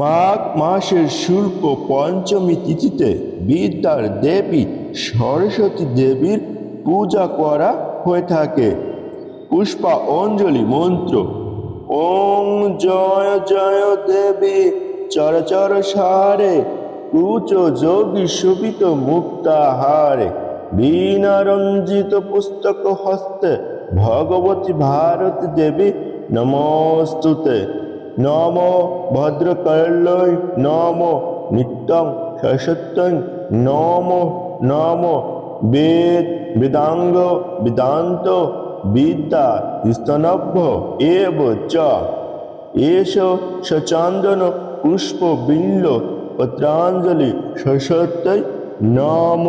মাঘ মাসের শুল্ক পঞ্চমী তিথিতে বিদ্যার দেবী সরস্বতী দেবীর পূজা করা হয়ে থাকে। পুষ্পা অঞ্জলি মন্ত্র, ওং জয় জয় দেবী চরচর সারে কুচ যোগী শোভিত মুক্তাহারে বীণা রঞ্জিত পুস্তক হস্তে, ভগবতী ভারতী দেবী নমস্তুতে। নম ভদ্রকর্লয় নম নিত্যং সসত্যং নম নম বেদ বেদাঙ্গ বেদান্ত বিদ্যা স্তনভ্য এব চ এষ সচন্দন পুষ্প বিল্ল পত্রাঞ্জলি সরস্বতী নম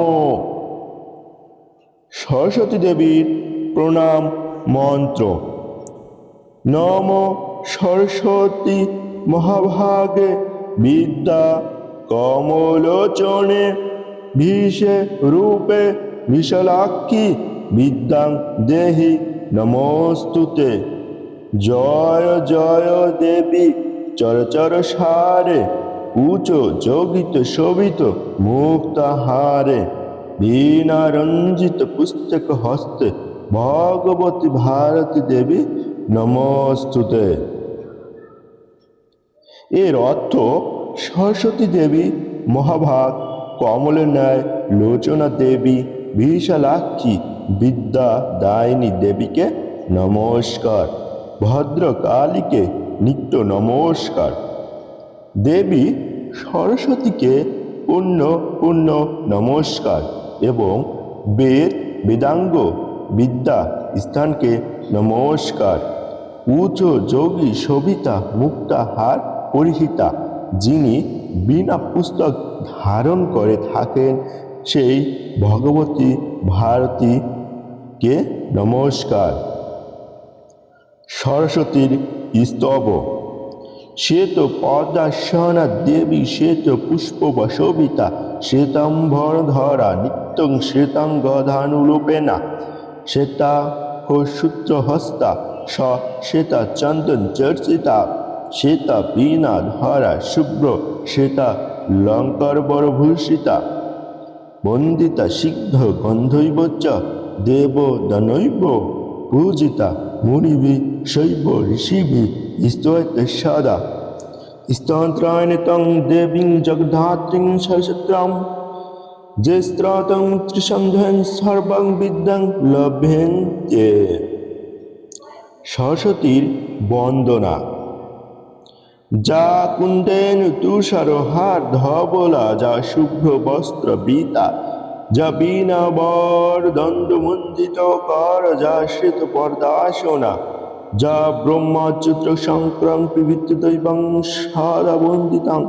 সরস্বতী দেবীর প্রণাম মন্ত্র। নম সরস্বতী মহাভাগে বিদ্যা কমলোচনে ভীষে রূপে বিশালাক্ষী বিদ্যাং দেহি নমস্তুতে। জয় জয় দেবী চরচর সারে, উচ, যোগিত, শোভিত, মুক্তাহারে। বীণা রঞ্জিত পুস্তক হস্তে, ভগবতী ভারতী দেবী, নমস্তুতে। এর অর্থ সরস্বতী দেবী, মহাভাগ, কমলের ন্যায়, লোচনা দেবী, বিশালাক্ষী, বিদ্যা দায়িনী দেবীকে নমস্কার, ভদ্রকালীকে নিত্য নমস্কার। দেবী সরস্বতীকে পূর্ণ পূর্ণ নমস্কার এবং বেদ, বেদাঙ্গ, বিদ্যা স্থানকে নমস্কার। উচ্চ যোগী, সবিতা, মুক্তা, হার পরিহিতা যিনি বিনা পুস্তক ধারণ করে থাকেন, সেই ভগবতী ভারতীকে নমস্কার। সরস্বতীর স্তব, শ্বেত পদ্মাসনা দেবী শ্বেত পুষ্প শোভিতা শ্বেতাম্বর ধরা নিত্যং শ্বেতাঙ্গধানুরূপেণা শ্বেতা সূত্র হস্তা স শ্বেতা চন্দন চর্চিতা শ্বেতা বীণা ধরা শুভ্র শ্বেতা লঙ্করবরভূষিতা বন্দিতা সিদ্ধ গন্ধৈব চ দেব দনৈব পূজিতা মুনিভি শৈব ঋষিবি স্তোয়তে সদা। স্তন্ত্রায়ণ তং দেবীং জগধাত্রীং যে স্ত্রাতং ত্রিসন্ধন সর্বং বিদ্যাং লভ্যেন সরস্বতীর বন্দনা। যা কুন্দেন তুষার হার ধবলা, যা শুভ্র বস্ত্র বীতা, যা বীণা বর দণ্ডমন্ডিত কর, যা শ্বেত পর্দাসনা যা ব্রহ্মচিত্র সংক্রম পিবিত দৈবং সাদা বন্দিতাং,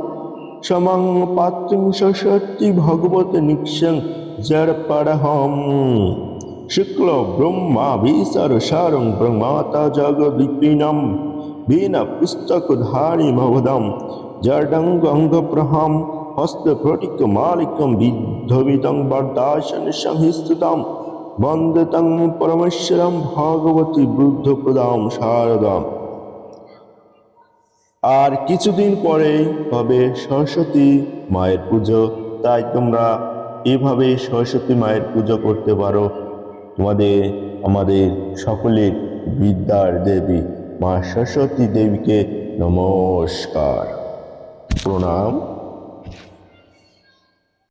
সমং পাত্রিং সরস্বতী ভগবত নিক্ষং জড়পরহম শুক্ল ব্রহ্মা বিসর সারং ব্রহ্মাতা জগদ্বিপিনম বীণা পুস্তকধারী মহদম জডঙ্গ অঙ্গপ্রহম হস্তফটিক মালিকম বিদ্ধবিদং বরদাসন সংহিস্তুতম বন্দতং পরমেশ্বরম ভগবতী বুদ্ধ প্রদাম শারদাম। আর কিছুদিন পরে হবে সরস্বতী মায়ের পুজো, তাই তোমরা এভাবে সরস্বতী মায়ের পুজো করতে পারো। তোমাদের, আমাদের সকলের বিদ্যার দেবী। মা সরস্বতী দেবীকে নমস্কার। প্রণাম।